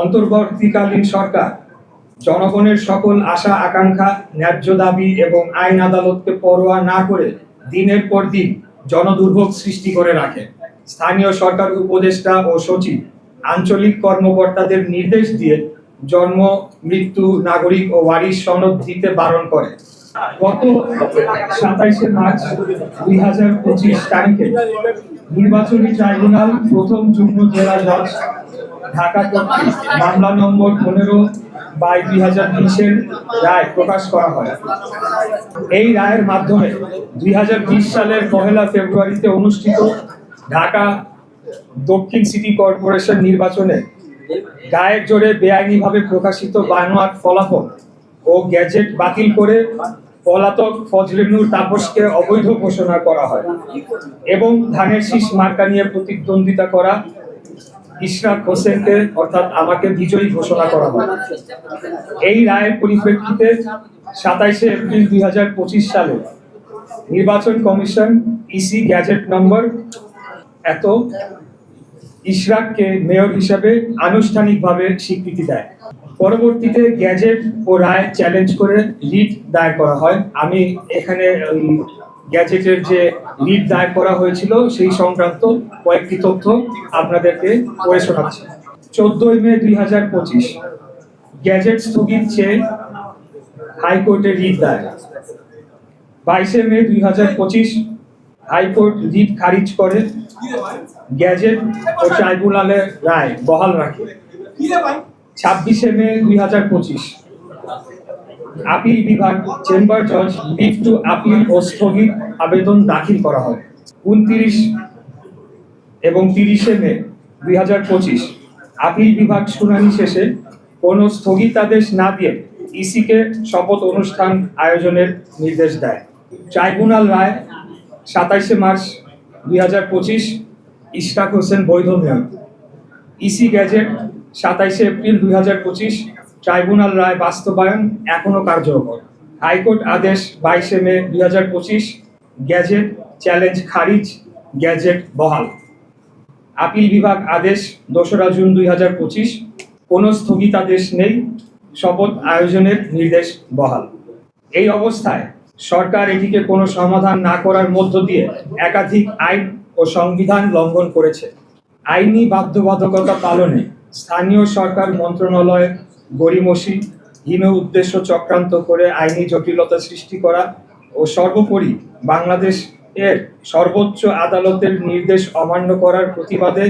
অন্তর্বর্তীকালীন সরকার, জনগণের সকল আশা, আকাঙ্ক্ষা, ন্যায্য দাবি এবং আইন আদালতকে পরোয়া না করে দিনের পর দিন জনদুর্ভোগ সৃষ্টি করে রাখে। স্থানীয় সরকার উপদেষ্টা ও সচিব আঞ্চলিক কর্মকর্তাদের নির্দেশ দিয়ে জন্ম, মৃত্যু, নাগরিক ও ওয়ারিশ সনদ দিতে বারণ করে। গত সাতাইশে মার্চ দুই হাজার পঁচিশ তারিখে নির্বাচনী ট্রাইব্যুনাল প্রথম যুগ্ম জেলা জজ ঢাকা মামলা নম্বর পনেরো বাই দুই হাজার বিশের রায় প্রকাশ করা হয়। এই রায়ের মাধ্যমে দুই হাজার বিশ সালের পহেলা ফেব্রুয়ারিতে অনুষ্ঠিত ঢাকা দক্ষিণ সিটি কর্পোরেশন নির্বাচনে গায়ের জোরে বেআইনিভাবে প্রকাশিত বানোয়াট ফলাফল ও গ্যাজেট বাতিল করে পলাতক ফজলেনুর তাপসকে অবৈধ ঘোষণা করা হয় এবং ধানের শীষ মার্কা নিয়ে প্রতিদ্বন্দ্বিতা করা ইশরাক হোসেনকে অর্থাৎ আমাকে বিজয়ী ঘোষণা করা হয়। এই রায়ের পরিপ্রেক্ষিতে সাতাইশে এপ্রিল দুই হাজার পঁচিশ সালে নির্বাচন কমিশন ইসি গ্যাজেট নম্বর এত ইশরাককে মেয়র হিসাবে আনুষ্ঠানিকভাবে স্বীকৃতি দেয়। পরবর্তীতে গ্যাজেট ও রায় চ্যালেঞ্জ করে রিট দায়ের করা হয়। আমি এখানে গ্যাজেটের যে রিট দায়ের করা হয়েছিল, সেই সংক্রান্ত কয়েকটি তথ্য আপনাদেরকে পড়ে শোনাচ্ছি। চোদ্দই মে দুই হাজার পঁচিশ, গ্যাজেট স্থগিত চেয়ে হাইকোর্টে রিট দায়ের। বাইশে মে দুই হাজার পঁচিশ, হাইকোর্ট রিট খারিজ করে, গ্যাজেট ও ট্রাইব্যুনালের রায় বহাল রাখে। ছাব্বিশে মে দুই হাজার পঁচিশ আপিল বিভাগ, চেম্বার জজ লিভ টু আপিল ও স্থগিত আবেদন দাখিল করা হয়। উনত্রিশ এবং তিরিশে মে দুই হাজার পঁচিশ, আপিল বিভাগ শুনানি শেষে কোনো স্থগিতাদেশ না দিয়ে ইসিকে শপথ অনুষ্ঠান আয়োজনের নির্দেশ দেয়। ট্রাইব্যুনাল রায়, সাতাইশে মার্চ দুই হাজার পঁচিশ ইশরাক হোসেন বৈধ মেয়র। ইসি গ্যাজেট, সাতাইশে এপ্রিল দুই হাজার পঁচিশ ট্রাইব্যুনাল রায় বাস্তবায়ন এখনও কার্যকর। হাইকোর্ট আদেশ বাইশে মে দুই হাজার পঁচিশ, গ্যাজেট চ্যালেঞ্জ খারিজ, গ্যাজেট বহাল। আপিল বিভাগ আদেশ দোসরা জুন দুই হাজার পঁচিশ, কোনো স্থগিতাদেশ নেই, শপথ আয়োজনের নির্দেশ বহাল। এই অবস্থায় সরকার এটিকে কোনো সমাধান না করার মধ্য দিয়ে একাধিক আইন ও সংবিধান লঙ্ঘন করেছে। আইনি বাধ্যবাধকতা পালনে স্থানীয় সরকার মন্ত্রণালয় গড়িমসি হীন উদ্দেশ্য চক্রান্ত করে আইনি জটিলতা সৃষ্টি করা ও সর্বোপরি বাংলাদেশ এর সর্বোচ্চ আদালতের নির্দেশ অমান্য করার প্রতিবাদে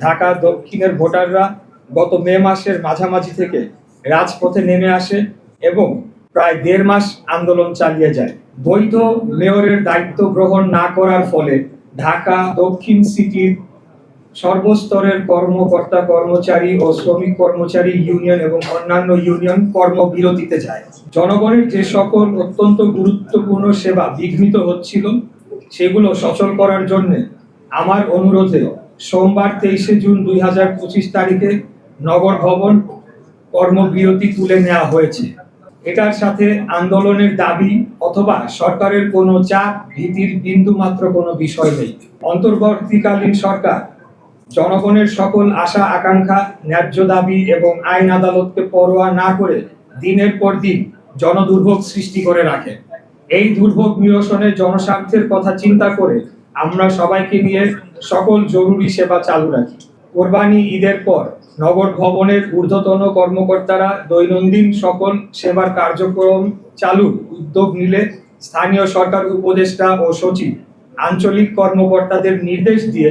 ঢাকা দক্ষিণের ভোটাররা গত মে মাসের মাঝামাঝি থেকে রাজপথে নেমে আসে এবং প্রায় দেড় মাস আন্দোলন চালিয়ে যায়। বৈধ মেয়রের দায়িত্ব গ্রহণ না করার ফলে ঢাকা দক্ষিণ সিটির সর্বস্তরের কর্মকর্তা, কর্মচারী ও শ্রমিক কর্মচারী ইউনিয়ন এবং অন্যান্য ইউনিয়ন কর্মবিরতিতে যায়। জনগণের যে সকল অত্যন্ত গুরুত্বপূর্ণ সেবা বিঘ্নিত হচ্ছিল, সেগুলো সচল করার জন্য আমার অনুরোধে সোমবার তেইশে জুন দুই হাজার পঁচিশ তারিখে নগর ভবন কর্মবিরতি তুলে নেওয়া হয়েছে। এটার সাথে আন্দোলনের দাবি অথবা সরকারের কোনো চাপ, ভীতির বিন্দু মাত্র কোনো বিষয় নেই। অন্তর্বর্তীকালীন সরকার জনগণের সকল আশা, আকাঙ্ক্ষা, ন্যায্য দাবি এবং আইন আদালতকে পরোয়া না করে দিনের পর দিন জনদুর্ভোগ সৃষ্টি করে রাখে। এই দুর্ভোগ নিরসনে জনস্বার্থের কথা চিন্তা করে আমরা সবাইকে নিয়ে সকল জরুরি সেবা চালু রাখি। কোরবানি ঈদের পর নগর ভবনের ঊর্ধ্বতন কর্মকর্তারা দৈনন্দিন সকল সেবার কার্যক্রম চালু উদ্যোগ নিলে স্থানীয় সরকার উপদেষ্টা ও সচিব আঞ্চলিক কর্মকর্তাদের নির্দেশ দিয়ে